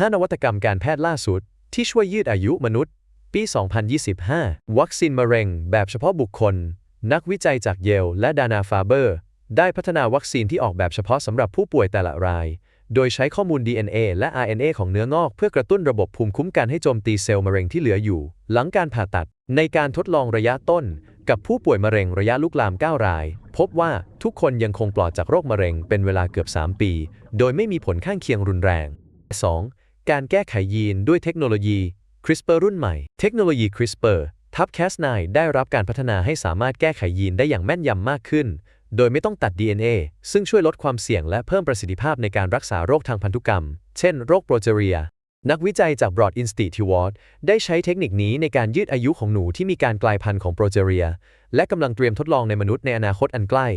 5 นวัตกรรมการแพทย์ล่าสุด ที่ช่วยยืดอายุมนุษย์ ปี 2025 วัคซีนมะเร็ง แบบเฉพาะบุคคล นักวิจัยจากเยลและดานาฟาเบอร์ ได้พัฒนาวัคซีนที่ออกแบบเฉพาะสำหรับผู้ป่วยแต่ละราย โดยใช้ข้อมูล DNA และ RNA ของเนื้องอกเพื่อกระตุ้นระบบภูมิคุ้มกันให้โจมตีเซลล์มะเร็งที่เหลืออยู่ หลังการผ่าตัด ในการทดลองระยะต้น กับผู้ป่วยมะเร็งระยะลุกลาม 9 ราย พบว่าทุกคนยังคงปลอดจากโรคมะเร็งเป็นเวลาเกือบ 3 ปี โดยไม่มีผลข้างเคียงรุนแรง 2. การแก้ไขยีนด้วยเทคโนโลยี CRISPR รุ่นใหม่ เทคโนโลยี CRISPR ทับ Cas9 ได้รับการพัฒนาให้สามารถแก้ไขยีนได้อย่างแม่นยำมากขึ้น โดยไม่ต้องตัด DNA ซึ่งช่วยลดความเสี่ยงและเพิ่มประสิทธิภาพในการรักษาโรคทางพันธุกรรม เช่น โรคโปรเจเรีย นักวิจัยจาก Broad Institute ได้ใช้เทคนิคนี้ในการยืดอายุของหนูที่มีการกลายพันธุ์ของโปรเจเรีย และกำลังเตรียมทดลองในมนุษย์ในอนาคตอันใกล้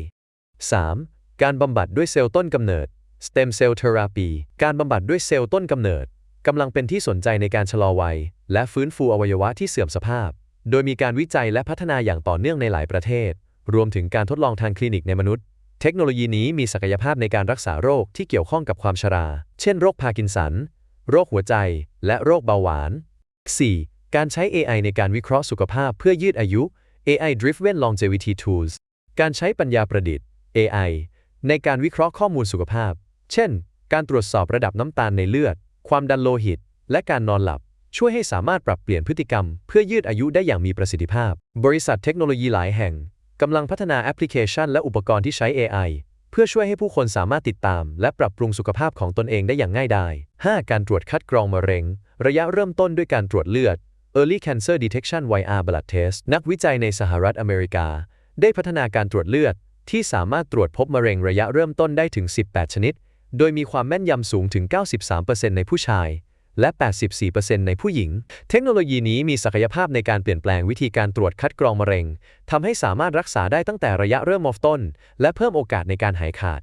3. การบำบัดด้วยเซลล์ต้นกำเนิด Stem Cell Therapy การบำบัดด้วยเซลล์ต้นกำเนิดกำลังเป็นที่สนใจในการชะลอวัย และฟื้นฟูอวัยวะที่เสื่อมสภาพ โดยมีการวิจัยและพัฒนาอย่างต่อเนื่องในหลายประเทศ รวมถึงการทดลองทางคลินิกในมนุษย์ เทคโนโลยีนี้มีศักยภาพในการรักษาโรคที่เกี่ยวข้องกับความชรา เช่น โรคพาร์กินสัน โรคหัวใจ และโรคเบาหวาน 4. การใช้ AI ในการวิเคราะห์สุขภาพเพื่อยืดอายุ AI Driven Longevity Tools การใช้ปัญญาประดิษฐ์ AI ในการวิเคราะห์ข้อมูลสุขภาพ เช่น การตรวจสอบระดับน้ำตาลในเลือด ความดันโลหิต และการนอนหลับ ช่วยให้สามารถปรับเปลี่ยนพฤติกรรม เพื่อยืดอายุได้อย่างมีประสิทธิภาพ บริษัทเทคโนโลยีหลายแห่งกำลังพัฒนาแอปพลิเคชัน และอุปกรณ์ที่ใช้ AI เพื่อช่วยให้ผู้คนสามารถติดตาม และปรับปรุงสุขภาพของตนเองได้อย่างง่ายดาย 5. การตรวจคัดกรองมะเร็ง ระยะเริ่มต้นด้วยการตรวจเลือด Early Cancer Detection YR Blood Test นักวิจัยในสหรัฐอเมริกา ได้พัฒนาการตรวจเลือดที่สามารถตรวจพบมะเร็งระยะเริ่มต้นได้ถึง 18 ชนิด โดยมีความแม่นยำสูงถึง 93%ในผู้ชาย และ 84%ในผู้หญิง เทคโนโลยีนี้มีศักยภาพในการเปลี่ยนแปลงวิธีการตรวจคัดกรองมะเร็งทำให้สามารถรักษาได้ตั้งแต่ระยะเริ่มมอฟต้น และเพิ่มโอกาสในการหายขาด